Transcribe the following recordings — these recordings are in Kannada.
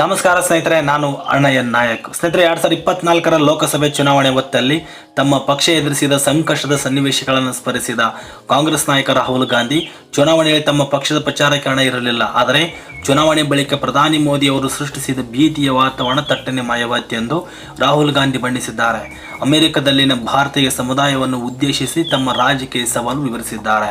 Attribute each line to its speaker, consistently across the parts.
Speaker 1: ನಮಸ್ಕಾರ ಸ್ನೇಹಿತರೆ, ನಾನು ಅಣ್ಣಯ್ಯ ನಾಯಕ್. ಸ್ನೇಹಿತರೆ, ಎರಡ್ ಸಾವಿರದ ಇಪ್ಪತ್ನಾಲ್ಕರ ಲೋಕಸಭೆ ಚುನಾವಣೆ ಹೊತ್ತಲ್ಲಿ ತಮ್ಮ ಪಕ್ಷ ಎದುರಿಸಿದ ಸಂಕಷ್ಟದ ಸನ್ನಿವೇಶಗಳನ್ನು ಸ್ಮರಿಸಿದ ಕಾಂಗ್ರೆಸ್ ನಾಯಕ ರಾಹುಲ್ ಗಾಂಧಿ, ಚುನಾವಣೆಯಲ್ಲಿ ತಮ್ಮ ಪಕ್ಷದ ಪ್ರಚಾರಕ್ಕೆ ಹಣ ಇರಲಿಲ್ಲ. ಆದರೆ ಚುನಾವಣೆ ಬಳಿಕ ಪ್ರಧಾನಿ ಮೋದಿ ಅವರು ಸೃಷ್ಟಿಸಿದ ಭೀತಿಯ ವಾತಾವರಣ ತಟ್ಟನೆ ಮಾಯವಾತಿ ಎಂದು ರಾಹುಲ್ ಗಾಂಧಿ ಬಣ್ಣಿಸಿದ್ದಾರೆ. ಅಮೆರಿಕದಲ್ಲಿನ ಭಾರತೀಯ ಸಮುದಾಯವನ್ನು ಉದ್ದೇಶಿಸಿ ತಮ್ಮ ರಾಜಕೀಯ ಸವಾಲು ವಿವರಿಸಿದ್ದಾರೆ.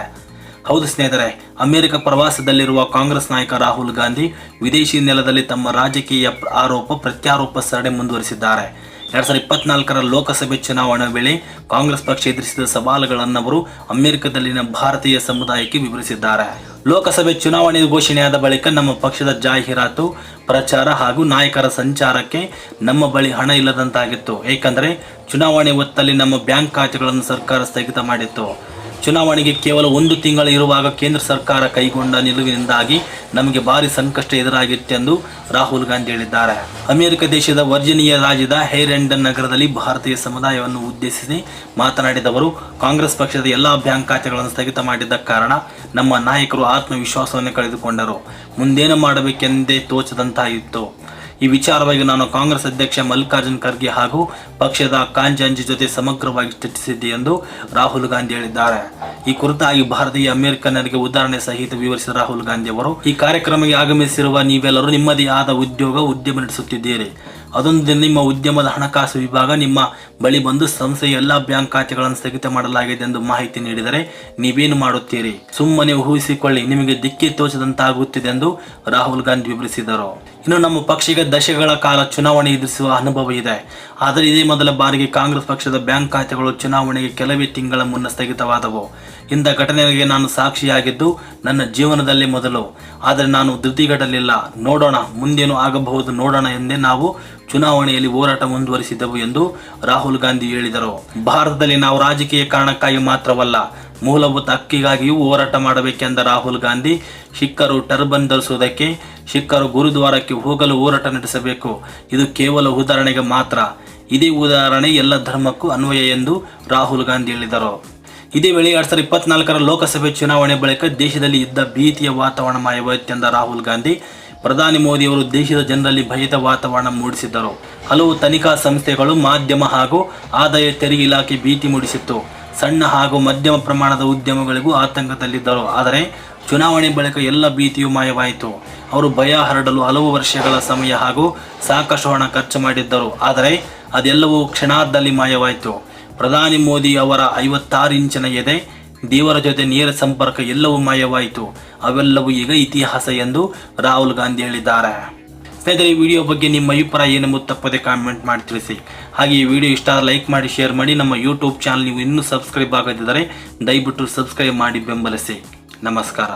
Speaker 1: ಹೌದು ಸ್ನೇಹಿತರೆ, ಅಮೆರಿಕ ಪ್ರವಾಸದಲ್ಲಿರುವ ಕಾಂಗ್ರೆಸ್ ನಾಯಕ ರಾಹುಲ್ ಗಾಂಧಿ ವಿದೇಶಿ ನೆಲದಲ್ಲಿ ತಮ್ಮ ರಾಜಕೀಯ ಆರೋಪ, ಪ್ರತ್ಯಾರೋಪ ಸರಣಿ ಮುಂದುವರಿಸಿದ್ದಾರೆ. ಎರಡ್ ಸಾವಿರದ ಇಪ್ಪತ್ನಾಲ್ಕರ ಲೋಕಸಭೆ ಚುನಾವಣೆ ವೇಳೆ ಕಾಂಗ್ರೆಸ್ ಪಕ್ಷ ಎದುರಿಸಿದ ಸವಾಲುಗಳನ್ನು ಅವರು ಅಮೆರಿಕದಲ್ಲಿನ ಭಾರತೀಯ ಸಮುದಾಯಕ್ಕೆ ವಿವರಿಸಿದ್ದಾರೆ. ಲೋಕಸಭೆ ಚುನಾವಣೆ ಘೋಷಣೆಯಾದ ಬಳಿಕ ನಮ್ಮ ಪಕ್ಷದ ಜಾಹೀರಾತು, ಪ್ರಚಾರ ಹಾಗೂ ನಾಯಕರ ಸಂಚಾರಕ್ಕೆ ನಮ್ಮ ಬಳಿ ಹಣ ಇಲ್ಲದಂತಾಗಿತ್ತು. ಏಕೆಂದರೆ, ಚುನಾವಣೆ ಹೊತ್ತಲ್ಲಿ ನಮ್ಮ ಬ್ಯಾಂಕ್ ಖಾತೆಗಳನ್ನು ಸರ್ಕಾರ ಸ್ಥಗಿತ ಮಾಡಿತ್ತು. ಚುನಾವಣೆಗೆ ಕೇವಲ ಒಂದು ತಿಂಗಳು ಇರುವಾಗ ಕೇಂದ್ರ ಸರ್ಕಾರ ಕೈಗೊಂಡ ನಿಲುವಿನಿಂದಾಗಿ ನಮಗೆ ಭಾರಿ ಸಂಕಷ್ಟ ಎದುರಾಗಿತ್ತೆಂದು ರಾಹುಲ್ ಗಾಂಧಿ ಹೇಳಿದ್ದಾರೆ. ಅಮೆರಿಕ ದೇಶದ ವರ್ಜಿನಿಯ ರಾಜ್ಯದ ಹೇರೆಂಡನ್ ನಗರದಲ್ಲಿ ಭಾರತೀಯ ಸಮುದಾಯವನ್ನು ಉದ್ದೇಶಿಸಿ ಮಾತನಾಡಿದವರು ಕಾಂಗ್ರೆಸ್ ಪಕ್ಷದ ಎಲ್ಲಾ ಬ್ಯಾಂಕ್ ಖಾತೆಗಳನ್ನು ಸ್ಥಗಿತ ಮಾಡಿದ್ದ ಕಾರಣ ನಮ್ಮ ನಾಯಕರು ಆತ್ಮವಿಶ್ವಾಸವನ್ನು ಕಳೆದುಕೊಂಡರು. ಮುಂದೇನು ಮಾಡಬೇಕೆಂದೇ ತೋಚದಂತಾಯಿತು. ಈ ವಿಚಾರವಾಗಿ ನಾನು ಕಾಂಗ್ರೆಸ್ ಅಧ್ಯಕ್ಷ ಮಲ್ಲಿಕಾರ್ಜುನ್ ಖರ್ಗೆ ಹಾಗೂ ಪಕ್ಷದ ಕಾಂಜಾಂಜಿ ಜೊತೆ ಸಮಗ್ರವಾಗಿ ಚರ್ಚಿಸಿದ್ದೆ ಎಂದು ರಾಹುಲ್ ಗಾಂಧಿ ಹೇಳಿದ್ದಾರೆ. ಈ ಕುರಿತಾಗಿ ಭಾರತೀಯ ಅಮೆರಿಕನ್ನರಿಗೆ ಉದಾಹರಣೆ ಸಹಿತ ವಿವರಿಸಿದ ರಾಹುಲ್ ಗಾಂಧಿ ಅವರು, ಈ ಕಾರ್ಯಕ್ರಮಕ್ಕೆ ಆಗಮಿಸಿರುವ ನೀವೆಲ್ಲರೂ ನಿಮ್ಮದೇ ಆದ ಉದ್ಯೋಗ, ಉದ್ಯಮ ನಡೆಸುತ್ತಿದ್ದೀರಿ. ಅದೊಂದು ನಿಮ್ಮ ಉದ್ಯಮದ ಹಣಕಾಸು ವಿಭಾಗ. ನಿಮ್ಮ ಬಳಿ ಬಂದು ಸಂಸ್ಥೆಯ ಎಲ್ಲ ಬ್ಯಾಂಕ್ ಖಾತೆಗಳನ್ನು ಸ್ಥಗಿತ ಮಾಡಲಾಗಿದೆ ಎಂದು ಮಾಹಿತಿ ನೀಡಿದರೆ ನೀವೇನು ಮಾಡುತ್ತೀರಿ? ಸುಮ್ಮನೆ ಊಹಿಸಿಕೊಳ್ಳಿ, ನಿಮಗೆ ದಿಕ್ಕಿ ತೋಚದಂತಾಗುತ್ತಿದೆ ಎಂದು ರಾಹುಲ್ ಗಾಂಧಿ ವಿವರಿಸಿದರು. ಇನ್ನು ನಮ್ಮ ಪಕ್ಷಕ್ಕೆ ದಶಕಗಳ ಕಾಲ ಚುನಾವಣೆ ಎದುರಿಸುವ ಅನುಭವ ಇದೆ. ಆದರೆ ಇದೇ ಮೊದಲ ಬಾರಿಗೆ ಕಾಂಗ್ರೆಸ್ ಪಕ್ಷದ ಬ್ಯಾಂಕ್ ಖಾತೆಗಳು ಚುನಾವಣೆಗೆ ಕೆಲವೇ ತಿಂಗಳ ಮುನ್ನ ಸ್ಥಗಿತವಾದವು. ಇಂಥ ಘಟನೆಗೆ ನಾನು ಸಾಕ್ಷಿಯಾಗಿದ್ದು ನನ್ನ ಜೀವನದಲ್ಲಿ ಮೊದಲು. ಆದರೆ ನಾನು ಧೃತಿಗಟ್ಟಲಿಲ್ಲ ನೋಡೋಣ, ಮುಂದೇನು ಆಗಬಹುದು ನೋಡೋಣ ಎಂದೇ ನಾವು ಚುನಾವಣೆಯಲ್ಲಿ ಹೋರಾಟ ಮುಂದುವರಿಸಿದೆವು ಎಂದು ರಾಹುಲ್ ಗಾಂಧಿ ಹೇಳಿದರು. ಭಾರತದಲ್ಲಿ ನಾವು ರಾಜಕೀಯ ಕಾರಣಕ್ಕಾಗಿ ಮಾತ್ರವಲ್ಲ, ಮೂಲಭೂತ ಹಕ್ಕಿಗಾಗಿಯೂ ಹೋರಾಟ ಮಾಡಬೇಕೆಂದ ರಾಹುಲ್ ಗಾಂಧಿ ಶಿಕ್ಕರು ಟರ್ಬನ್ ಧರಿಸುವುದಕ್ಕೆ ಶಿಕ್ಕರು ಗುರುದ್ವಾರಕ್ಕೆ ಹೋಗಲು ಹೋರಾಟ ನಡೆಸಬೇಕು. ಇದು ಕೇವಲ ಉದಾಹರಣೆಗೆ ಮಾತ್ರ. ಇದೇ ಉದಾಹರಣೆ ಎಲ್ಲ ಧರ್ಮಕ್ಕೂ ಅನ್ವಯ ಎಂದು ರಾಹುಲ್ ಗಾಂಧಿ ಹೇಳಿದರು. ಇದೇ ವೇಳೆ ಎರಡ್ ಸಾವಿರದ ಇಪ್ಪತ್ನಾಲ್ಕರ ಲೋಕಸಭೆ ಚುನಾವಣೆ ಬಳಿಕ ದೇಶದಲ್ಲಿ ಇದ್ದ ಭೀತಿಯ ವಾತಾವರಣ ಮಾಯವಾಯಿತೆಂದ ರಾಹುಲ್ ಗಾಂಧಿ. ಪ್ರಧಾನಿ ಮೋದಿ ಅವರು ದೇಶದ ಜನರಲ್ಲಿ ಭಯದ ವಾತಾವರಣ ಮೂಡಿಸಿದ್ದರು. ಹಲವು ತನಿಖಾ ಸಂಸ್ಥೆಗಳು, ಮಾಧ್ಯಮ ಹಾಗೂ ಆದಾಯ ತೆರಿಗೆ ಇಲಾಖೆ ಭೀತಿ ಮೂಡಿಸಿತ್ತು. ಸಣ್ಣ ಹಾಗೂ ಮಧ್ಯಮ ಪ್ರಮಾಣದ ಉದ್ಯಮಗಳಿಗೂ ಆತಂಕದಲ್ಲಿದ್ದರು. ಆದರೆ ಚುನಾವಣೆ ಬಳಿಕ ಎಲ್ಲ ಭೀತಿಯೂ ಮಾಯವಾಯಿತು. ಅವರು ಭಯ ಹರಡಲು ಹಲವು ವರ್ಷಗಳ ಸಮಯ ಹಾಗೂ ಸಾಕಷ್ಟು ಹಣ ಖರ್ಚು ಮಾಡಿದ್ದರು. ಆದರೆ ಅದೆಲ್ಲವೂ ಕ್ಷಣಾರ್ಧದಲ್ಲಿ ಮಾಯವಾಯಿತು. ಪ್ರಧಾನಿ ಮೋದಿ ಅವರ ಐವತ್ತಾರು ಇಂಚಿನ ಎದೆ, ದೇವರ ಜೊತೆ ನೇರ ಸಂಪರ್ಕ ಎಲ್ಲವೂ ಮಾಯವಾಯಿತು. ಅವೆಲ್ಲವೂ ಈಗ ಇತಿಹಾಸ ಎಂದು ರಾಹುಲ್ ಗಾಂಧಿ ಹೇಳಿದ್ದಾರೆ. ಸ್ನೇಹಿತರೆ, ಈ ವಿಡಿಯೋ ಬಗ್ಗೆ ನಿಮ್ಮ ಅಭಿಪ್ರಾಯ ಏನೆಂಬುದು ತಪ್ಪದೆ ಕಾಮೆಂಟ್ ಮಾಡಿ ತಿಳಿಸಿ. ಹಾಗೆ ಈ ವಿಡಿಯೋ ಇಷ್ಟ ಲೈಕ್ ಮಾಡಿ, ಶೇರ್ ಮಾಡಿ. ನಮ್ಮ ಯೂಟ್ಯೂಬ್ ಚಾನಲ್ ನೀವು ಇನ್ನೂ ಸಬ್ಸ್ಕ್ರೈಬ್ ಆಗದಿದ್ದರೆ ದಯವಿಟ್ಟು ಸಬ್ಸ್ಕ್ರೈಬ್ ಮಾಡಿ, ಬೆಂಬಲಿಸಿ. ನಮಸ್ಕಾರ.